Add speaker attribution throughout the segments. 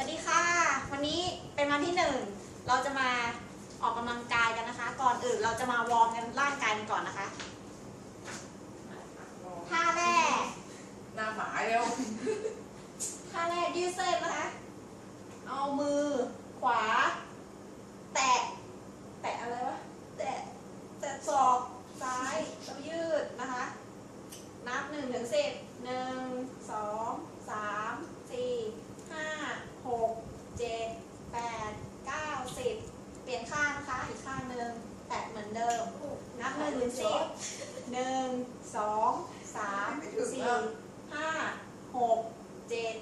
Speaker 1: วัสดีค่ะ วันนี้เป็นวันที่หนึ่งเราจะมาออกกำลังกายกันนะคะ ก่อนอื่นเราจะมาวอร์มกันร่างกายกันก่อนนะคะท่าแรก
Speaker 2: หน้าหมาเร็ว
Speaker 1: ท่าแรกยืดเส้นนะคะ เอามือขวา แตะ แตะอะไรวะ แตะ แตะศอกซ้ายแล้วยืดนะคะ นับหนึ่งถึงสิบหนึ่งสองสามสี่ห้าหกเจ็ดแปดเก้าสิบเปลี่ยนข้างนะคะ อีก ข้างหนึ่งแตะเหมือนเดิม นับหนึ่งถึงสิบหนึ่งสองสามสี่ห้าหกเจ็ด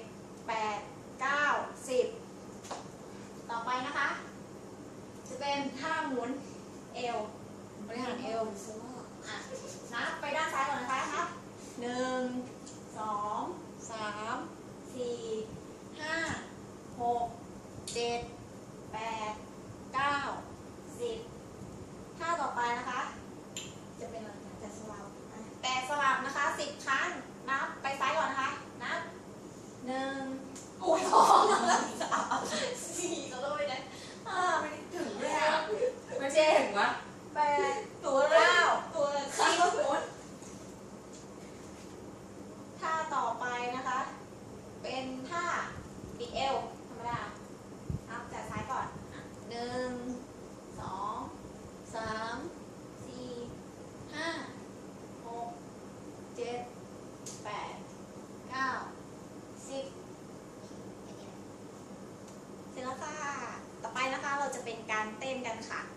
Speaker 1: แปดเก้าสิบต่อไปนะคะ จะเป็นท่าหมุนเอวบริหารเอวอะนับไปด้านซ้ายก่อนนะคะนับหนึ่งสองสามสี่ห้าหกเจ็ดแปดเก้าสิบท่าต่อไปนะคะ จะเป็นอะไรนะแต่สลับอะแต่สลับนะคะสิบครั้ง นับไปซ้ายก่อนนะคะ นับหนึ่งโอ้ยสองสามสี่ก็เลยนะห้าไม่ได้ถึงเลยอะ
Speaker 2: ไม่ใช่เห็นวะ
Speaker 1: แปดตัวเก้าตัวสิบท่าต่อไปนะคะ เป็นท่าบิดเอวธรรมดานับจากซ้ายก่อนอะหนึ่งสองสามสี่ห้าหกเจ็ดแปดเก้าสิบเสร็จแล้วค่ะ ต่อไปนะคะเราจะเป็นการเต้นกันค่ะ ขอบคุณ ค่ะ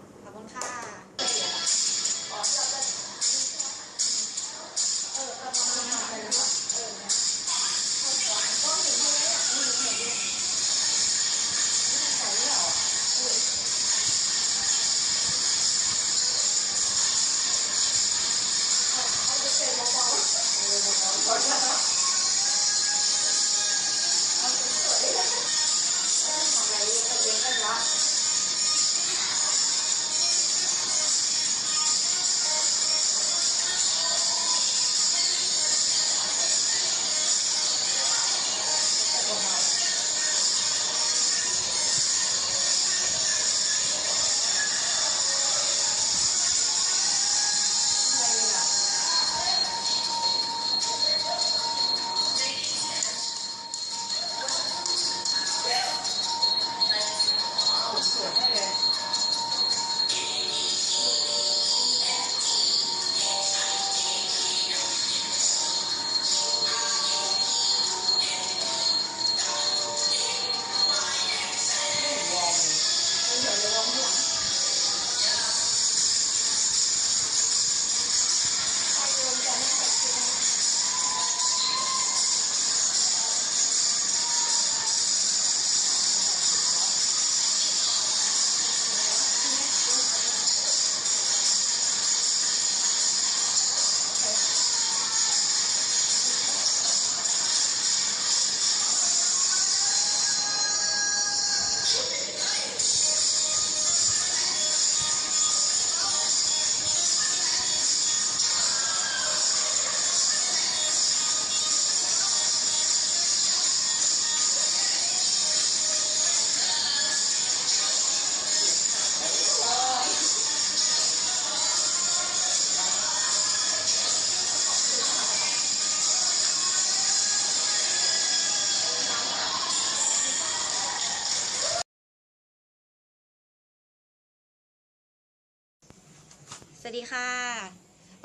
Speaker 1: วั
Speaker 2: ส
Speaker 1: ดีค่ะ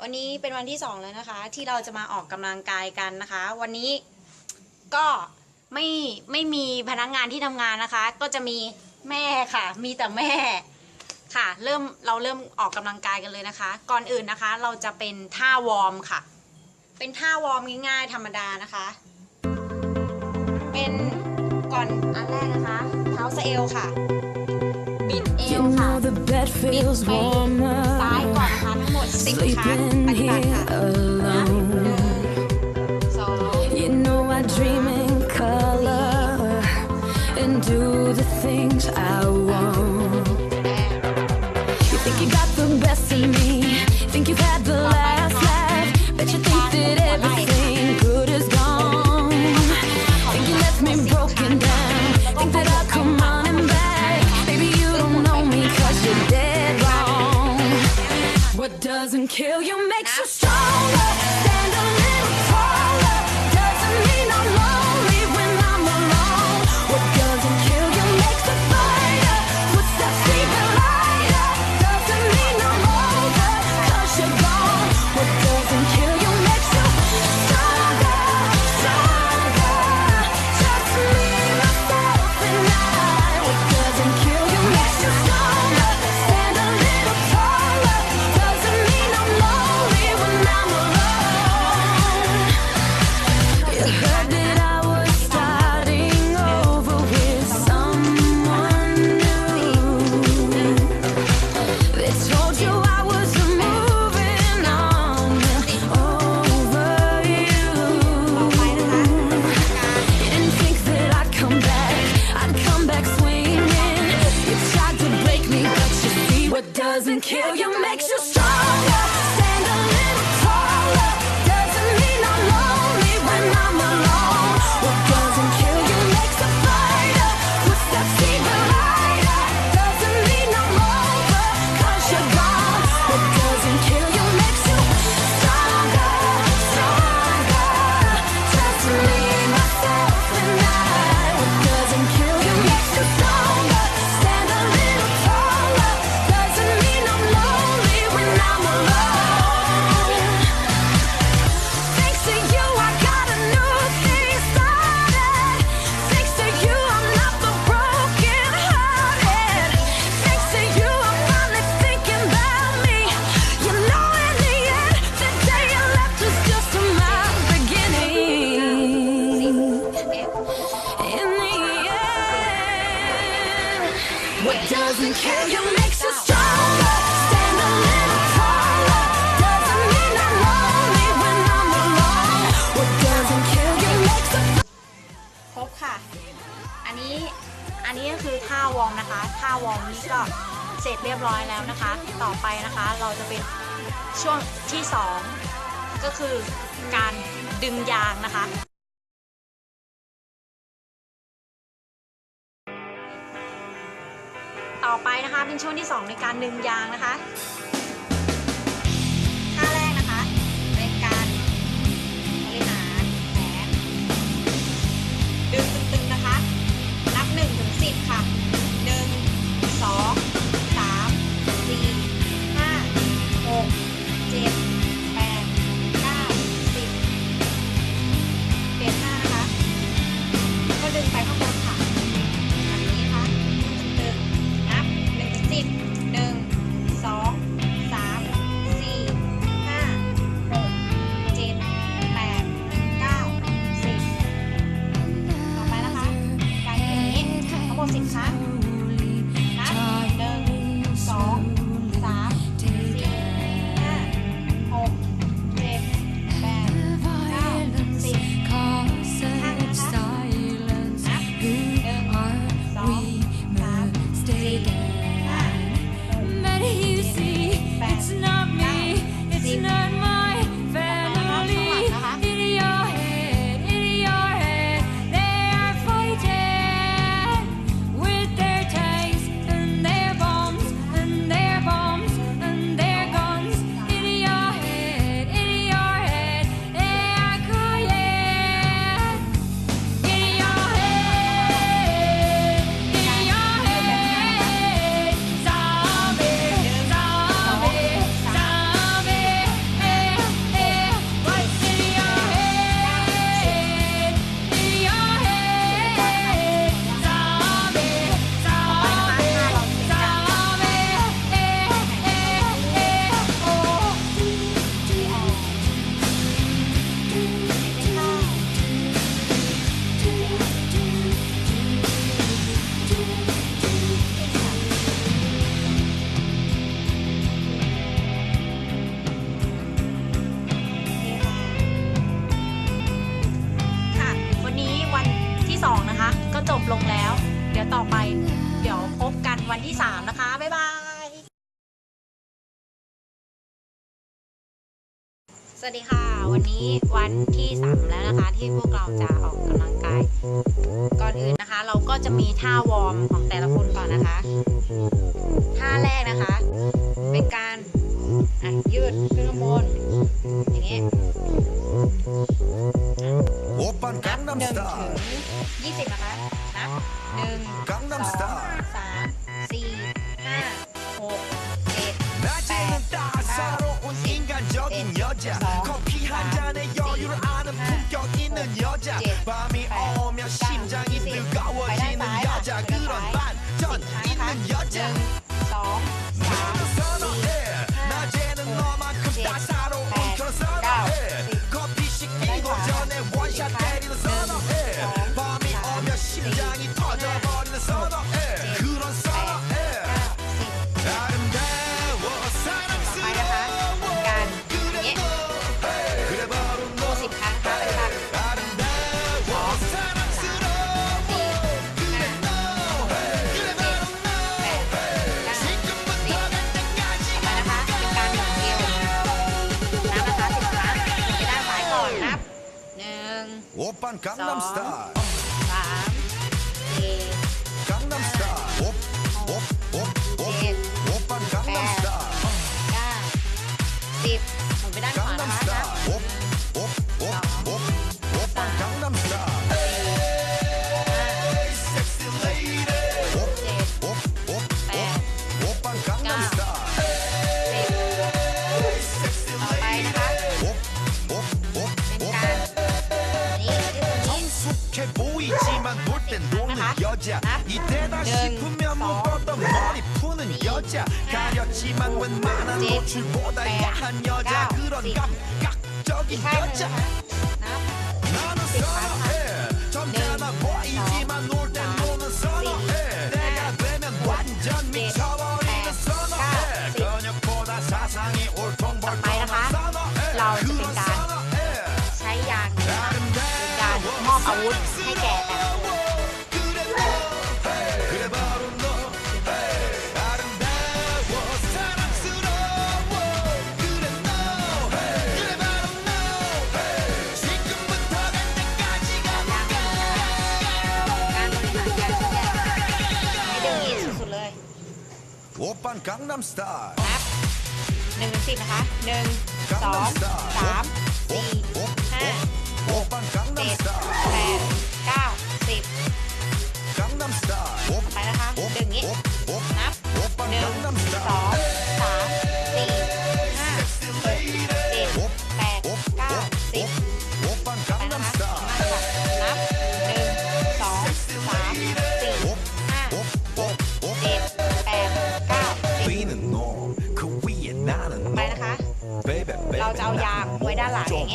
Speaker 1: วันนี้เป็นวันที่สองแล้วนะคะ ที่เราจะมาออกกำลังกายกันนะคะ วันนี้ก็ไม่ไม่มีพนักงานที่ทำงานนะคะ ก็จะมีแม่ค่ะ มีแต่แม่ค่ะ เริ่มเราเริ่มออกกำลังกายกันเลยนะคะ ก่อนอื่นนะคะ เราจะเป็นท่าวอร์มค่ะ เป็นท่าวอร์มง่ายๆธรรมดานะคะ เป็นก่อนอันแรกนะคะเท้าสะเอวค่ะบิดเอ
Speaker 3: You
Speaker 1: วค่ะ
Speaker 3: know the bed
Speaker 1: บิด
Speaker 3: feels
Speaker 1: ไปซ้ายก่อน
Speaker 3: warmer
Speaker 1: นะคะทั้งหมดสิบครั้ง
Speaker 3: sleeping
Speaker 1: ปฏิบัติ
Speaker 3: here
Speaker 1: ค่ะนะหนึ่
Speaker 3: alone.
Speaker 1: งสอง
Speaker 3: You know I dream in color and do the things I want.
Speaker 1: ครบค่ะ อันนี้ อันนี้ก็คือท่าวอร์มนะคะ ท่าวอร์มนี้ก็เสร็จเรียบร้อยแล้วนะคะ ต่อไปนะคะ เราจะเป็นช่วงที่ 2 ก็คือการดึงยางนะคะ่อไปนะคะ เป็นช่วงที่ 2 ในการดึงยางนะคะ วัสดีค่ะ วันนี้วันที่ 3 แล้วนะคะ ที่พวกเราจะออกกำลังกาย ก่อนอื่นนะคะ เราก็จะมีท่าวอร์มของแต่ละคนก่อนนะคะ ท่าแรกนะคะ เป็นการยืดขึ้นบนอย่างงี้นับหนึ่งถึง
Speaker 4: ยี่
Speaker 1: สิบนะคะนับห
Speaker 4: นึ่งสองสามสี่ห้า 여자 밤이 오면 심장이 뜨거워지는 여자. 그런 반전 있는 여자. 선호해. 낮에는 너만큼 따사로 โอ
Speaker 1: ปันกังนัมสตาร์สามสี่กังนัมสตาร์โอปโอปโอปปโกังนัมส
Speaker 4: ตาร์
Speaker 1: เก้าสิบผมไปด้านขวานะะ
Speaker 4: 보이지만 놀땐 노는 여자. 이때다 싶으면 묶었던 머리 푸는 여자. 가렸지만 웬만한 노출보다 야한 여자. 그런 감각적인 여자. 나는 사랑
Speaker 1: Gangnam Style นับหนึ่งสิบนะคะหนึ่งสองสามสี่ห้าหกเจ็ดแปดเก้าสิบไปนะคะดึงอย่างนี้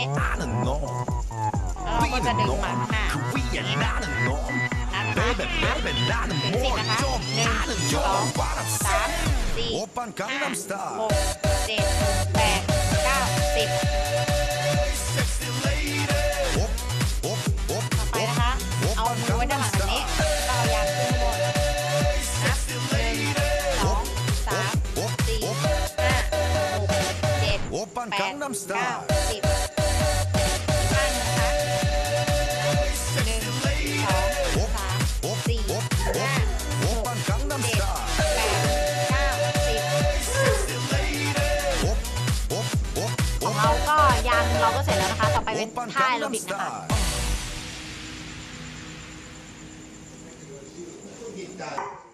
Speaker 1: งี้เราก็จะดึงมาค่ะนะคะนับถึงสินะคะหนึ่งสองสามสี่ห้าหกเจ็ดแปดเก้าสิบไปนะคะ เอามือว้ด้านหลังแบบนี้เรายางขึ้นบนหนึ่งสองสามสี่ห้าหกเจ็ดแปดเก้าสิบ เสร็จแล้วนะคะ ต่อไปเป็นท่าแอโรบิกนะคะ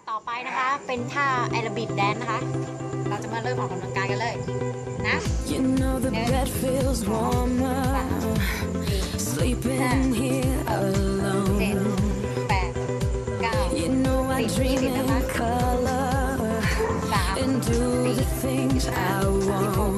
Speaker 1: ต่อไปนะคะเป็นท่าแอโรบิกแดนนะคะ เราจะมาเริ่มออกกำลังกายกันเลยนะ
Speaker 3: You know the bed feels warmer
Speaker 1: แปดเก้าสิบ
Speaker 3: ยี่
Speaker 1: สิบนะ
Speaker 3: คะ and do the things I want.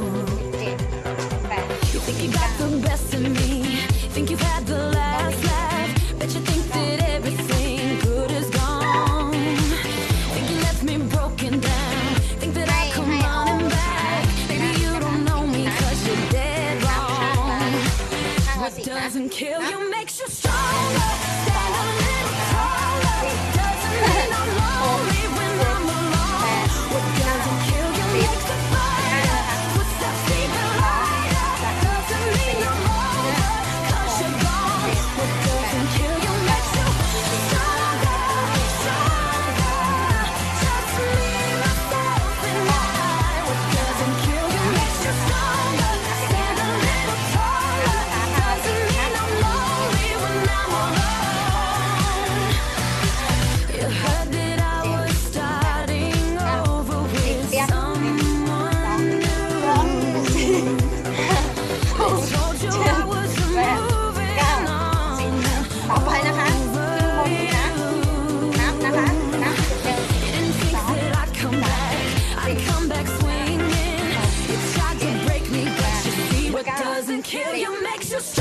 Speaker 3: kill you makes you strong.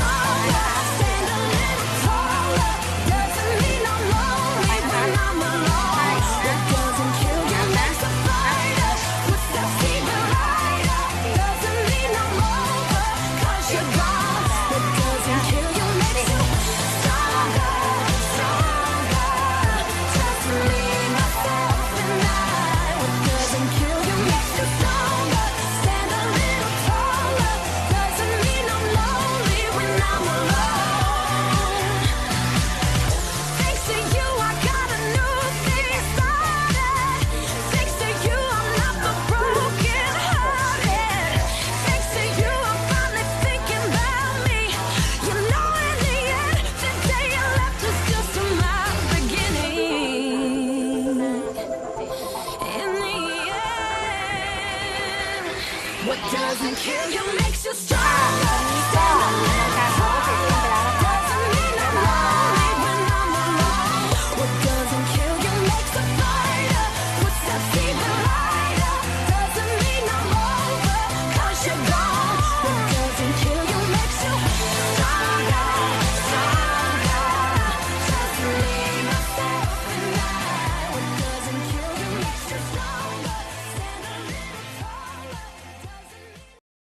Speaker 3: What doesn't kill you makes you stronger.